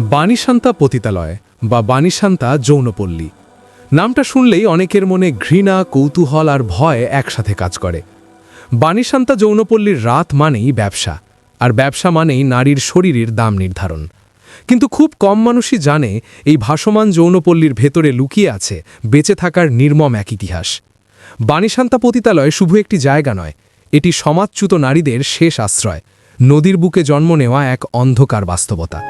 বাণীশান্তা পতিতালয় বা বাণীশান্তা যৌনপল্লী। নামটা শুনলেই অনেকের মনে ঘৃণা, কৌতূহল আর ভয় একসাথে কাজ করে। বাণীশান্তা যৌনপল্লীর রাত মানেই ব্যবসা, আর ব্যবসা মানেই নারীর শরীরের দাম নির্ধারণ। কিন্তু খুব কম মানুষই জানে এই ভাসমান যৌনপল্লীর ভেতরে লুকিয়ে আছে বেঁচে থাকার নির্মম এক ইতিহাস। বাণীশান্তা পতিতালয় শুধু একটি জায়গা নয়, এটি সমাজচ্যুত নারীদের শেষ আশ্রয়, নদীর বুকে জন্ম নেওয়া এক অন্ধকার বাস্তবতা।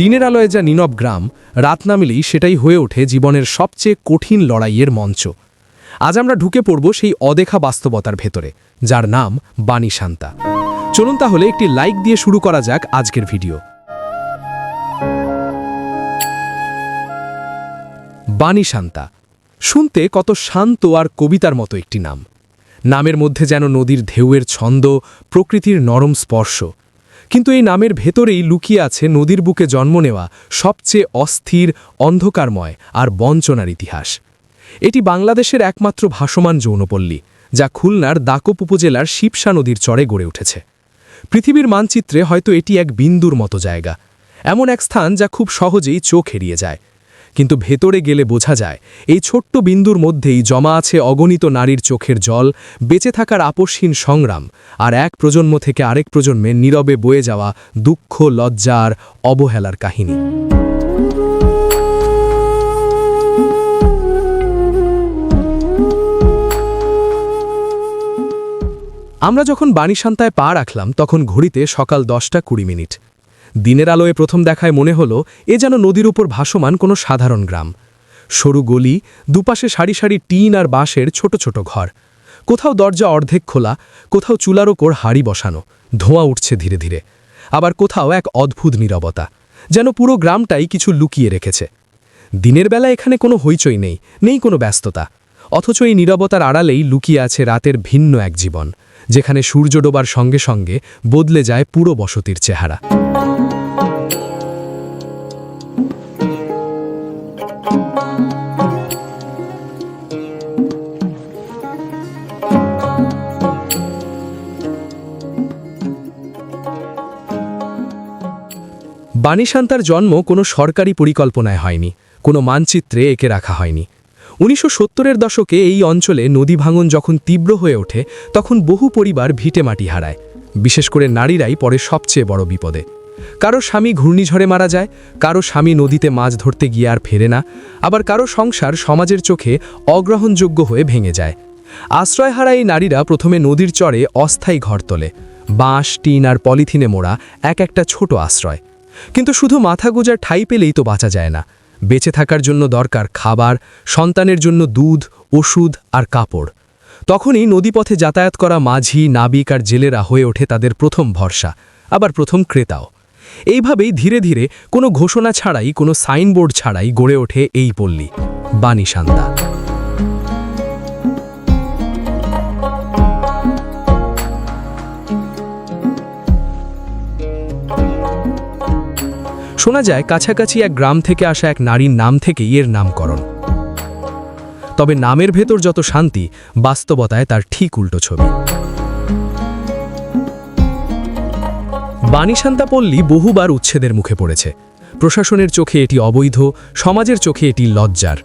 দিনের আলোয় যা নীনব গ্রাম, রাত নামিলেই সেটাই হয়ে ওঠে জীবনের সবচেয়ে কঠিন লড়াইয়ের মঞ্চ। আজ আমরা ঢুকে পড়ব সেই অদেখা বাস্তবতার ভেতরে, যার নাম বাণী শান্তা। চলুন তাহলে একটি লাইক দিয়ে শুরু করা যাক আজকের ভিডিও। বাণী শান্তা, শুনতে কত শান্ত আর কবিতার মতো একটি নাম। নামের মধ্যে যেন নদীর ঢেউয়ের ছন্দ, প্রকৃতির নরম স্পর্শ কিন্তু এই নামের ভেতরেই লুকিয়ে আছে নদীর বুকে জন্ম নেওয়া সবচেয়ে অস্থির, অন্ধকারময় আর বঞ্চনার ইতিহাস। এটি বাংলাদেশের একমাত্র ভাসমান যৌনপল্লী, যা খুলনার দাকপ উপজেলার শিবসা নদীর চরে গড়ে উঠেছে। পৃথিবীর মানচিত্রে হয়তো এটি এক বিন্দুর মতো জায়গা, এমন এক স্থান যা খুব সহজেই চোখ এড়িয়ে যায়। কিন্তু ভেতরে গেলে বোঝা যায়, এই ছোট্ট বিন্দুর মধ্যেই জমা আছে অগণিত নারীর চোখের জল, বেঁচে থাকার আপসহীন সংগ্রাম, আর এক প্রজন্ম থেকে আরেক প্রজন্মে নীরবে বয়ে যাওয়া দুঃখ লজ্জার অবহেলার কাহিনী। আমরা যখন বাণীশান্তায় পা রাখলাম, তখন ঘড়িতে সকাল দশটা কুড়ি মিনিট। দিনের আলোয় প্রথম দেখায় মনে হলো, এ যেন নদীর উপর ভাসমান কোনো সাধারণ গ্রাম। সরু গলি, দুপাশে সারি সারি টিন আর বাঁশের ছোট ছোট ঘর। কোথাও দরজা অর্ধেক খোলা, কোথাও চুলার ওপর হাড়ি বসানো, ধোঁয়া উঠছে ধীরে ধীরে। আবার কোথাও এক অদ্ভুত নীরবতা, যেন পুরো গ্রামটাই কিছু লুকিয়ে রেখেছে। দিনের বেলা এখানে কোনো হইচই নেই নেই কোনো ব্যস্ততা। অথচ এই নীরবতার আড়ালেই লুকিয়ে আছে রাতের ভিন্ন এক জীবন, যেখানে সূর্য ডোবার সঙ্গে সঙ্গে বদলে যায় পুরো বসতির চেহারা। বাণীশান্তার জন্ম কোনো সরকারি পরিকল্পনায় হয়নি, কোনো মানচিত্রে একে রাখা হয়নি। উনিশশো সত্তরের দশকে এই অঞ্চলে নদী ভাঙন যখন তীব্র হয়ে ওঠে, তখন বহু পরিবার ভিটে মাটি হারায়, বিশেষ করে নারীরাই পরে সবচেয়ে বড় বিপদে। কারও স্বামী ঘূর্ণিঝড়ে মারা যায়, কারও স্বামী নদীতে মাছ ধরতে গিয়ে আর ফেরে না, আবার কারও সংসার সমাজের চোখে অগ্রহণযোগ্য হয়ে ভেঙে যায়। আশ্রয় হারা এই নারীরা প্রথমে নদীর চরে অস্থায়ী ঘর তোলে, বাঁশ, টিন আর পলিথিনে মোড়া এক একটা ছোট আশ্রয়। কিন্তু শুধু মাথা গোজার ঠাই পেলেই তো বাঁচা যায় না। বেঁচে থাকার জন্য দরকার খাবার, সন্তানের জন্য দুধ, ওষুধ আর কাপড়। তখনই নদীপথে যাতায়াত করা মাঝি, নাবিক আর জেলেরা হয়ে ওঠে তাদের প্রথম ভরসা, আবার প্রথম ক্রেতাও। এইভাবেই ধীরে ধীরে কোনো ঘোষণা ছাড়াই, কোনো সাইনবোর্ড ছাড়াই গড়ে ওঠে এই পল্লী, বাণী শোনা যায় কাছাকাছি এক গ্রাম থেকে আসা এক নারীর নাম থেকেই এর নামকরণ। তবে নামের ভেতর যত শান্তি, বাস্তবতায় তার ঠিক উল্টো ছবি। বাণীশান্তা পল্লী বহুবার উচ্ছেদের মুখে পড়েছে। প্রশাসনের চোখে এটি অবৈধ, সমাজের চোখে এটি লজ্জার।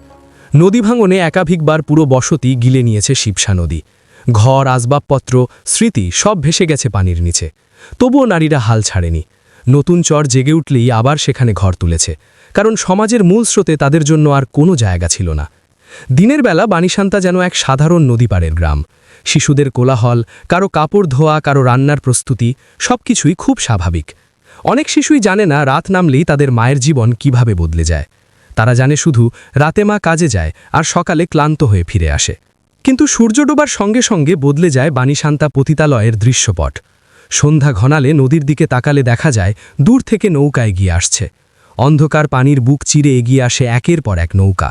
নদী ভাঙনে একাধিকবার পুরো বসতি গিলে নিয়েছে শিবসা নদী। ঘর, আসবাবপত্র, স্মৃতি সব ভেসে গেছে পানির নিচে। তবুও নারীরা হাল ছাড়েনি। নতুন চর জেগে উঠলেই আবার সেখানে ঘর তুলেছে। কারণ সমাজের মূল স্রোতে তাদের জন্য আর কোনো জায়গা ছিল না। দিনের বেলা বাণীশান্তা যেন এক সাধারণ নদী পাড়ের গ্রাম। শিশুদের কোলাহল, কারও কাপড় ধোয়া, কারও রান্নার প্রস্তুতি, সবকিছুই খুব স্বাভাবিক। অনেক শিশুই জানে না রাত নামলেই তাদের মায়ের জীবন কীভাবে বদলে যায়। তারা জানে শুধু রাতে মা কাজে যায় আর সকালে ক্লান্ত হয়ে ফিরে আসে। কিন্তু সূর্য ডোবার সঙ্গে সঙ্গে বদলে যায় বাণীশান্তা পতিতালয়ের দৃশ্যপট। সন্ধ্যা ঘনালে নদীর দিকে তাকালে দেখা যায়, দূর থেকে নৌকা এগিয়ে আসছে। অন্ধকার পানির বুক চিরে এগিয়ে আসে একের পর এক নৌকা।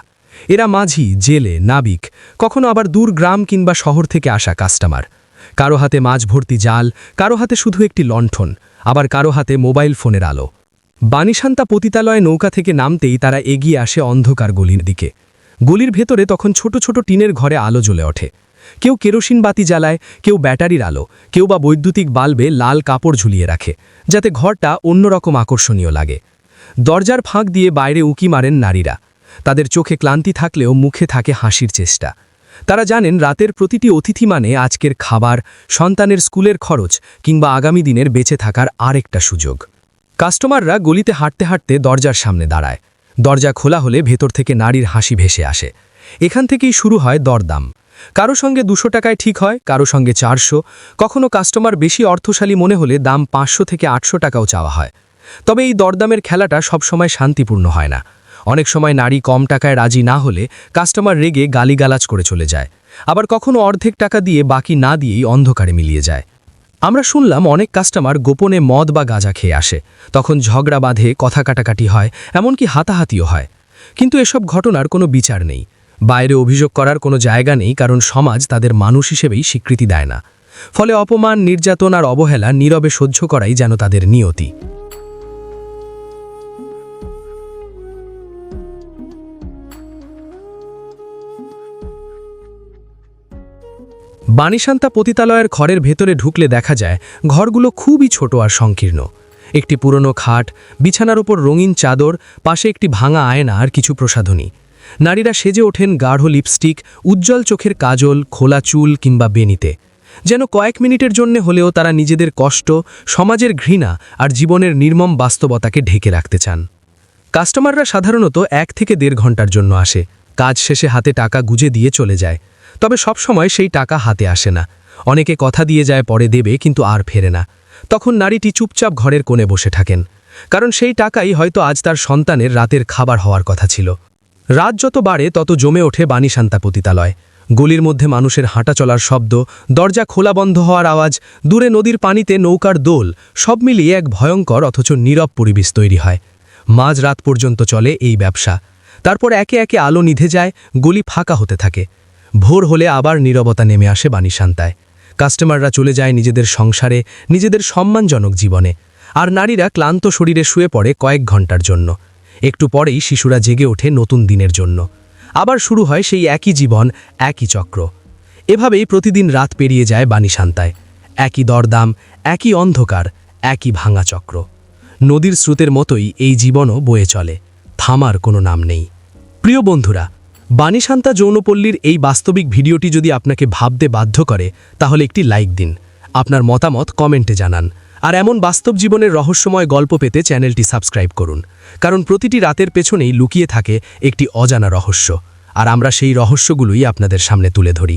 এরা মাঝি, জেলে, নাবিক, কখনো আবার দূর গ্রাম কিংবা শহর থেকে আসা কাস্টমার কারও হাতে মাছ ভর্তি জাল, কারও হাতে শুধু একটি লণ্ঠন, আবার কারও হাতে মোবাইল ফোনের আলো। বাণীশান্তা পতিতালয়ে নৌকা থেকে নামতেই তারা এগিয়ে আসে অন্ধকার গলির দিকে। গলির ভেতরে তখন ছোট ছোট টিনের ঘরে আলো জ্বলে ওঠে। কেউ কেরোসিন বাতি জ্বালায়, কেউ ব্যাটারির আলো, কেউ বা বৈদ্যুতিক বাল্বে লাল কাপড় ঝুলিয়ে রাখে, যাতে ঘরটা অন্যরকম আকর্ষণীয় লাগে। দরজার ফাঁক দিয়ে বাইরে উকি মারেন নারীরা। তাদের চোখে ক্লান্তি থাকলেও মুখে থাকে হাসির চেষ্টা। তারা জানেন রাতের প্রতিটি অতিথি মানে আজকের খাবার, সন্তানের স্কুলের খরচ কিংবা আগামী দিনের বেঁচে থাকার আরেকটা সুযোগ। কাস্টমাররা গলিতে হাঁটতে হাঁটতে দরজার সামনে দাঁড়ায়। দরজা খোলা হলে ভেতর থেকে নারীর হাসি ভেসে আসে। এখান থেকেই শুরু হয় দরদাম। কারও সঙ্গে দুশো টাকায় ঠিক হয়, কারও সঙ্গে চারশো। কখনো কাস্টমার বেশি অর্থশালী মনে হলে দাম পাঁচশো থেকে আটশো টাকাও চাওয়া হয়। তবে এই দরদামের খেলাটা সবসময় শান্তিপূর্ণ হয় না। অনেক সময় নারী কম টাকায় রাজি না হলে কাস্টমার রেগে গালিগালাজ করে চলে যায়। আবার কখনো অর্ধেক টাকা দিয়ে বাকি না দিয়েই অন্ধকারে মিলিয়ে যায়। আমরা শুনলাম অনেক কাস্টমার গোপনে মদ বা গাঁজা খেয়ে আসে। তখন ঝগড়া বাঁধে, কথা কাটাকাটি হয়, এমনকি হাতাহাতিও হয়। কিন্তু এসব ঘটনার কোনো বিচার নেই। বাইরে অভিযোগ করার কোনো জায়গা নেই, কারণ সমাজ তাদের মানুষ হিসেবেই স্বীকৃতি দেয় না। ফলে অপমান, নির্যাতন আর অবহেলা নীরবে সহ্য করাই যেন তাদের নিয়তি। বাণীশান্তা পতিতালয়ের ঘরের ভেতরে ঢুকলে দেখা যায়, ঘরগুলো খুবই ছোট আর সংকীর্ণ। একটি পুরনো খাট, বিছানার উপর রঙিন চাদর, পাশে একটি ভাঙা আয়না আর কিছু প্রসাধনী। নারীরা সেজে ওঠেন গাঢ় লিপস্টিক, উজ্জ্বল চোখের কাজল, খোলা চুল কিংবা বেনিতে। যেন কয়েক মিনিটের জন্য হলেও তারা নিজেদের কষ্ট, সমাজের ঘৃণা আর জীবনের নির্মম বাস্তবতাকে ঢেকে রাখতে চান। কাস্টমাররা সাধারণত এক থেকে দেড় ঘণ্টার জন্য আসে। কাজ শেষে হাতে টাকা গুজে দিয়ে চলে যায়। তবে সব সময় সেই টাকা হাতে আসে না। অনেকে কথা দিয়ে যায়, পরে দেবে, কিন্তু আর ফেরে না। তখন নারীটি চুপচাপ ঘরের কোণে বসে থাকেন। কারণ সেই টাকাই হয়তো আজ তার সন্তানের রাতের খাবার হওয়ার কথা ছিল। রাত যত বাড়ে, তত জমে ওঠে বাণীশান্তা পতিতালয়। গলির মধ্যে মানুষের হাঁটা চলার শব্দ, দরজা খোলা বন্ধ হওয়ার আওয়াজ, দূরে নদীর পানিতে নৌকার দোল, সব মিলিয়ে এক ভয়ঙ্কর অথচ নীরব পরিবেশ তৈরি হয়। মাঝ রাত পর্যন্ত চলে এই ব্যবসা। তারপর একে একে আলো নিধে যায়, গলি ফাঁকা হতে থাকে। ভোর হলে আবার নীরবতা নেমে আসে বাণীশান্তায় কাস্টমাররা চলে যায় নিজেদের সংসারে, নিজেদের সম্মানজনক জীবনে। আর নারীরা ক্লান্ত শরীরে শুয়ে পড়ে কয়েক ঘণ্টার জন্য। একটু পরেই শিশুরা জেগে ওঠে নতুন দিনের জন্য। আবার শুরু হয় সেই একই জীবন, একই চক্র। এভাবেই প্রতিদিন রাত পেরিয়ে যায় বাণীশান্তায় একই দরদাম, একই অন্ধকার, একই ভাঙা চক্র। নদীর স্রোতের মতোই এই জীবনও বয়ে চলে। থামার কোনো নাম নেই। প্রিয় বন্ধুরা বাণীশান্তা যৌনপল্লীর এই বাস্তবিক ভিডিওটি যদি আপনাকে ভাবতে বাধ্য করে, তাহলে একটি লাইক দিন। আপনার মতামত কমেন্টে জানান। আর এমন বাস্তব জীবনের রহস্যময় গল্প পেতে চ্যানেলটি সাবস্ক্রাইব করুন। কারণ প্রতিটি রাতের পেছনেই লুকিয়ে থাকে একটি অজানা রহস্য। আর আমরা সেই রহস্যগুলোই আপনাদের সামনে তুলে ধরি।